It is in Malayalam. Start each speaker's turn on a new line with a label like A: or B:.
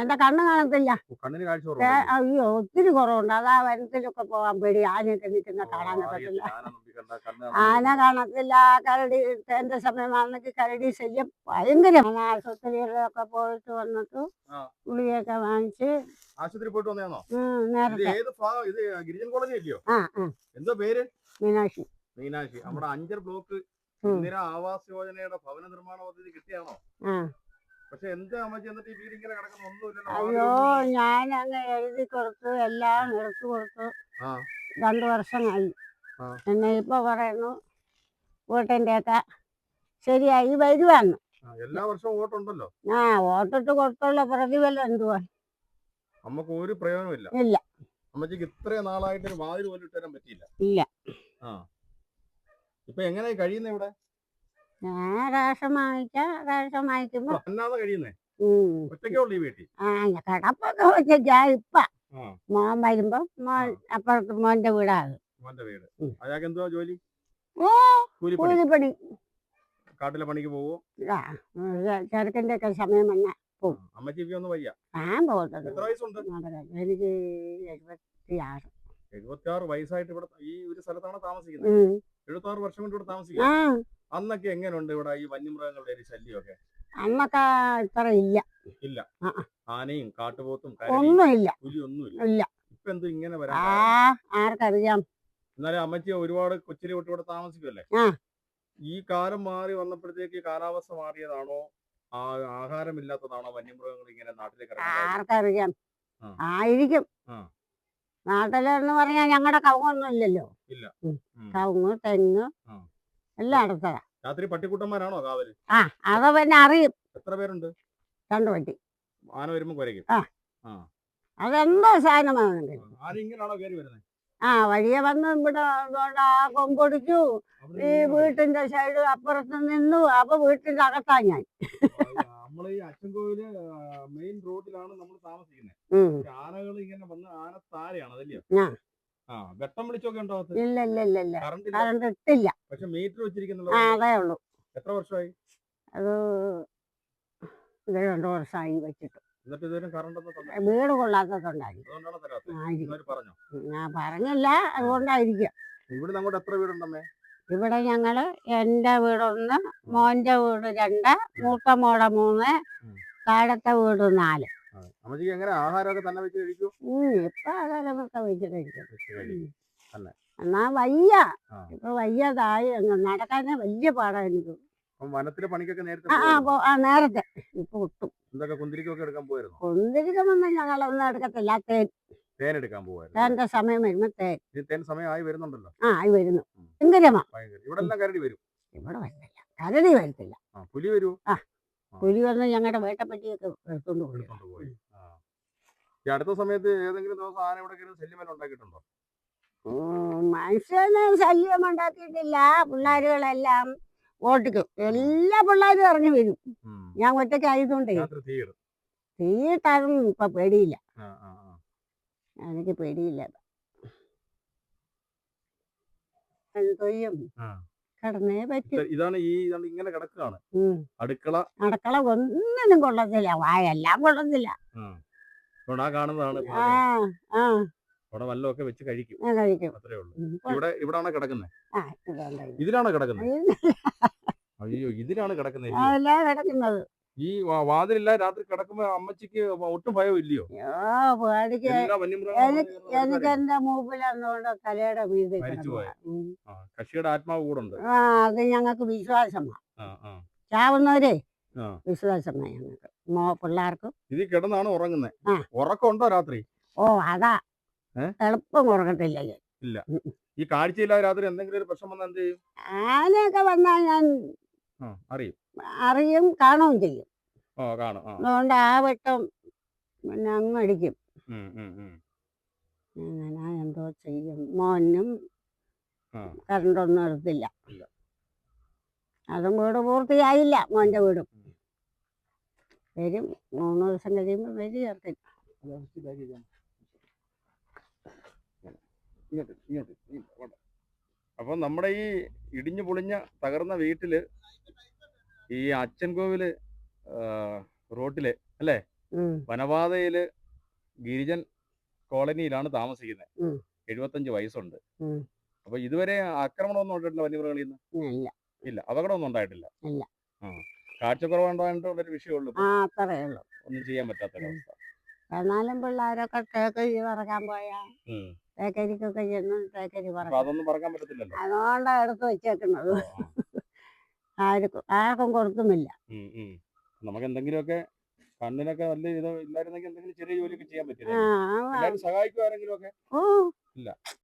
A: എന്റെ കണ്ണ് കാണത്തില്ല? അയ്യോ ഒത്തിരി കുറവുണ്ട്. അതാ വനത്തിലൊക്കെ പോവാൻ പേടി. ആനയൊക്കെ നിൽക്കുന്ന കാണാൻ. പറ്റില്ല
B: ആന.
A: കാണത്തില്ല. കരടി എന്റെ സമയമാണെങ്കിൽ കരടി ശല്യം ഭയങ്കര. ആശുപത്രികളിലൊക്കെ പോയിട്ട് വന്നിട്ട്
B: ഗുളിയൊക്കെ
A: ഗുളികയൊക്കെ വാങ്ങിച്ച്
B: ആശുപത്രി പോയിട്ട് വന്നോ ഗിരിജൻ കോളേജ് അല്ലയോ? എന്തോ പേര്?
A: മീനാക്ഷി.
B: മീനാക്ഷി. നമ്മുടെ അഞ്ചർ ബ്ലോക്ക് ഇന്ദിരാ ആവാസ് യോജനയുടെ ഭവന നിർമ്മാണ പദ്ധതി കിട്ടിയാണോ? പക്ഷെ എന്താ അമ്മച്ചി എന്നിട്ട് ഈ വീട് ഇങ്ങനെ കിടക്കുന്ന? ഒന്നുമില്ലല്ലോ
A: അയ്യോ ഞാൻ അങ്ങ് എഴുതി കൊടുത്തു എല്ലാം എടുത്തു കൊടുത്തു.
B: ആ.
A: രണ്ടു വർഷമായി.
B: ആ.
A: എന്നെ ഇപ്പൊ പറയുന്നു വീട്ടിന്റെ ഒക്കെ ശരിയായി വരുവാന്ന്.
B: ആ, എല്ലാ വർഷവും വോട്ടുണ്ടല്ലോ.
A: ആ വോട്ടിട്ട് കൊടുത്തുള്ള പ്രതിഫലം എന്തുവാ?
B: നമുക്ക് ഒരു പ്രയോജനമില്ല
A: ഇല്ല.
B: അമ്മച്ചിക്ക് ഇത്രയും നാളായിട്ട് ഒരു വാതിൽ പോലും ഇട്ടുതരാൻ പറ്റിയില്ല.
A: ഇല്ല.
B: ആ. ഇപ്പൊ എങ്ങനെയാ കഴിയുന്നത് ഇവിടെ?
A: ഞാൻ റേഷൻ വാങ്ങിച്ച റേഷൻ വാങ്ങിക്കുമ്പോ കിടപ്പൊക്കെ വെച്ചാ ഇപ്പ. മോൻ വരുമ്പോ മോൻ അപ്പുറത്ത് മോന്റെ
B: വീടാകും ജോലി? കൂലിപ്പണി. കാട്ടിലെ പണിക്ക് പോവോ?
A: ചെറുക്കന്റെ ഒക്കെ സമയം വന്ന ഞാൻ പോകുന്നത്
B: വയസ്സുണ്ട്?
A: എനിക്ക് എഴുപത്തി ആറ്
B: എഴുപത്തി ആറ് വയസ്സായിട്ട് ഇവിടെ ഈ ഒരു സ്ഥലത്താണ് താമസിക്കുന്നത്.
A: ഉം.
B: എഴുപത്തി ആറ് വർഷം കൊണ്ട് ഇവിടെ
A: താമസിക്കാം
B: അന്നൊക്കെ എങ്ങനെയുണ്ട് ഇവിടെ ഈ വന്യമൃഗങ്ങളുടെ ഒരു ശല്യമൊക്കെ?
A: അന്നൊക്കെ ഇത്ര ഇല്ല.
B: ഇല്ല. ആനയും കാട്ടുപോത്തും
A: ഒന്നുമില്ല. ഇല്ല.
B: ഇപ്പൊ എന്ത് ഇങ്ങനെ വരാ?
A: ആർക്കറിയാം.
B: എന്നാലും അമ്മച്ചി ഒരുപാട് കൊച്ചിരി വിട്ട് ഇവിടെ താമസിക്കുമല്ലേ ഈ കാലം മാറി വന്നപ്പോഴത്തേക്ക് കാലാവസ്ഥ മാറിയതാണോ? ആഹാരമില്ലാത്തതാണോ വന്യമൃഗങ്ങൾ ഇങ്ങനെ നാട്ടിലേക്ക്
A: ആർക്കറിയാം. ആയിരിക്കും. നാട്ടിലെന്ന് പറഞ്ഞാൽ ഞങ്ങളുടെ കവുങ്ങൊന്നും ഇല്ലല്ലോ.
B: ഇല്ല.
A: കവുങ്ങ് തെങ്ങ് എല്ലാം അടുത്തതാ.
B: രാത്രി പട്ടിക്കുട്ടന്മാരാണോ കാവൽ?
A: ആ അത് പിന്നെ അറിയും.
B: എത്ര പേരുണ്ട്?
A: രണ്ടു പട്ടി.
B: ആന വരുമ്പോ കുരയ്ക്കും.
A: അതെന്തോ
B: സാധനമാണ്
A: ആ വഴിയെ വന്ന് ഇവിടെ ആ കൊമ്പൊടിച്ചു. ഈ വീട്ടിന്റെ സൈഡ് അപ്പുറത്ത് നിന്നു. അപ്പൊ വീട്ടിന്റെ അകത്താ ഞാൻ.
B: നമ്മളെ ഈ അച്ചൻകോവിൽ മെയിൻ റോഡിലാണ് നമ്മൾ താമസിക്കുന്നത്. ആനകൾ ഇങ്ങനെ വന്ന് ആന താഴെയാണ് അതല്ലേ?
A: ആ.
B: വെട്ടം വിളിച്ചൊക്കെ ഉണ്ടോ
A: ഇല്ല ഇല്ല ഇല്ല ഇല്ല.
B: കറണ്ട് ഇല്ല?
A: ഇട്ടില്ല.
B: പക്ഷെ മീറ്റർ വെച്ചിരിക്കുന്നുള്ളൂ.
A: അതേ ഉള്ളൂ.
B: എത്ര വർഷമായി?
A: അത് ഇത് രണ്ടു വർഷമായി വെച്ചിട്ട്. വീട്
B: പറഞ്ഞു?
A: ഞാൻ പറഞ്ഞില്ല. അതുകൊണ്ടായിരിക്കും.
B: ഇവിടെ അങ്ങോട്ട് എത്ര വീടുണ്ടമ്മേ
A: ഇവിടെ ഞങ്ങൾ എന്റെ വീടൊന്ന് മോന്റെ വീട് രണ്ട് മൂത്ത മോടെ മൂന്ന്. താഴത്തെ വീട് നാല്.
B: അമ്മച്ചിക്ക് എങ്ങനെ ആഹാരമൊക്കെ തന്നെ വെച്ച് കഴിക്കൂ
A: ഉം. ഇപ്പൊ
B: വെച്ച് കഴിക്കും
A: എന്നാ വയ്യ. ഇപ്പൊ വയ്യതായി. നടക്കാനേ വലിയ പാടാ എനിക്ക്.
B: വനത്തിലെ പണിക്കൊക്കെ നേരത്തെ
A: ആ? നേരത്തെ. ഇപ്പൊ ഒട്ടും.
B: എന്തൊക്കെ കുന്തിരിക്കൊക്കെ എടുക്കാൻ പോയിരുന്നു
A: കൊന്തിരിക്കുമ്പൊന്നും ഞങ്ങളൊന്നും എടുക്കത്തില്ല. തേൻ.
B: തേൻ എടുക്കാൻ പോവായിരുന്നു.
A: തേന്റെ സമയം വരുമ്പോ തേൻ.
B: തേൻ സമയം ആയി വരുന്നുണ്ടല്ലോ.
A: ആ ആയി വരുന്നു. ഭയങ്കരമാ.
B: ഭയങ്കര. ഇവിടെ എല്ലാം കരടി വരും.
A: ഇവിടെ വരത്തില്ല. കരടി വരത്തില്ല.
B: ആ പുലി വരൂ.
A: പുലി വന്ന് ഞങ്ങളുടെ വേട്ടപ്പറ്റിയൊക്കെ എടുത്തോണ്ട് പോയി.
B: ആ. ഈ അടുത്ത സമയത്ത് ഏതെങ്കിലും ദിവസം ആന ഇവിടെ ശല്യമല്ല ഉണ്ടാക്കിയിട്ടുണ്ടോ?
A: മനുഷ്യന് ശല്യം ഉണ്ടാക്കിയിട്ടില്ല. പിള്ളേരുകളെല്ലാം ഓട്ടിക്കും. എല്ലാ പിള്ളേരും ഇറങ്ങി വരും. ഞാൻ ഒറ്റയ്ക്ക് ആയതുകൊണ്ടേ.
B: രാത്രി തീയിടും.
A: തീയിട്ടാലും ഇപ്പൊ പേടിയില്ല.
B: ആ ആ ആ.
A: എനിക്ക് പേടിയില്ല. എന്തൊയ്യും
B: ആ.
A: കിടന്നേ പറ്റും.
B: ഇതാണ് ഈ ഇങ്ങനെ കിടക്കുകയാണ്. അടുക്കള
A: അടുക്കള ഒന്നിനും കൊള്ളത്തില്ല. വായെല്ലാം കൊള്ളത്തില്ല.
B: കാണുന്നതാണ് അവിടെ വല്ലതൊക്കെ വെച്ച് കഴിക്കും. അത്രേ ഉള്ളൂ. ഇവിടെ ഇവിടാണ് കിടക്കുന്നത്. ഇതിലാണോ കിടക്കുന്നത് അയ്യോ ഇതിലാണ് കിടക്കുന്നത്. ഈ വാതിലില്ല രാത്രി കിടക്കുമ്പോ അമ്മച്ചിക്ക് ഒട്ടും ഭയം ഇല്ലയോ
A: എനിക്ക് എനിക്ക് എന്റെ
B: കക്ഷിയുടെ ആത്മാവ് കൂടെ ഉണ്ട്.
A: ആ അത് ഞങ്ങൾക്ക് വിശ്വാസമാണ്. ചാവുന്നവരെ. വിശ്വാസമാണ് ഞങ്ങൾക്ക്. പിള്ളേർക്കും.
B: ഇതിൽ കിടന്നാണ് ഉറങ്ങുന്നത് ഉറക്കമുണ്ടോ രാത്രി?
A: ഓ അതാ. എളുപ്പം ഉറങ്ങത്തില്ല ഇല്ല.
B: ഈ കാഴ്ചയില്ലാതെ രാത്രി എന്തെങ്കിലും ഒരു പ്രശ്നം വന്നാൽ എന്ത് ചെയ്യും?
A: ആനയൊക്കെ വന്നാൽ ഞാൻ
B: അറിയും.
A: അറിയും കാണുകയും ചെയ്യും. അതുകൊണ്ട് ആ വെട്ടം പിന്നെ അങ്ങ് അടിക്കും. അങ്ങനെ എന്തോ ചെയ്യും. മോനും. കറണ്ടൊന്നും എടുത്തില്ല. അതും വീട് പൂർത്തിയായില്ല മോന്റെ വീടും. വരും മൂന്ന് ദിവസം കഴിയുമ്പോൾ വരും ചേർത്തില്ല
B: അപ്പൊ നമ്മുടെ ഈ ഇടിഞ്ഞു പൊളിഞ്ഞ തകർന്ന വീട്ടിൽ ഈ അച്ഛൻ കോവിൽ ആ, റോട്ടിൽ അല്ലേ. വനപാതയിൽ ഗിരിജൻ കോളനിയിലാണ് താമസിക്കുന്നത്. എഴുപത്തഞ്ച് വയസ്സുണ്ട്. അപ്പൊ ഇതുവരെ ആക്രമണമൊന്നും ഉണ്ടായിട്ടില്ല വന്യമൃഗങ്ങളിൽ നിന്ന്?
A: ഇല്ല.
B: അപകടമൊന്നും ഉണ്ടായിട്ടില്ല? കാഴ്ചക്കുറവുണ്ടായിട്ടുള്ളൊരു വിഷയമുള്ളൂ. ഒന്നും ചെയ്യാൻ പറ്റാത്തൊരവസ്ഥ
A: എന്നാലും പിള്ളേരൊക്കെ തേക്കരി പറക്കാൻ പോയാ. തേക്കരിക്കൊക്കെ ചെന്ന് തേക്കരി പറക്കും.
B: അതൊന്നും പറക്കാൻ പറ്റത്തില്ലല്ലോ.
A: അതുകൊണ്ടാണ് എടുത്ത് വെച്ചേക്കുന്നത്. ആർക്കും ആർക്കും കൊടുക്കുന്നില്ല.
B: നമുക്ക് എന്തെങ്കിലുമൊക്കെ കണ്ണിനൊക്കെ നല്ല ഇത് ഇല്ലായിരുന്നെങ്കിൽ എന്തെങ്കിലും ചെറിയ ജോലിയൊക്കെ ചെയ്യാൻ പറ്റില്ല സഹായിക്കും ആരെങ്കിലും ഒക്കെ ഇല്ല.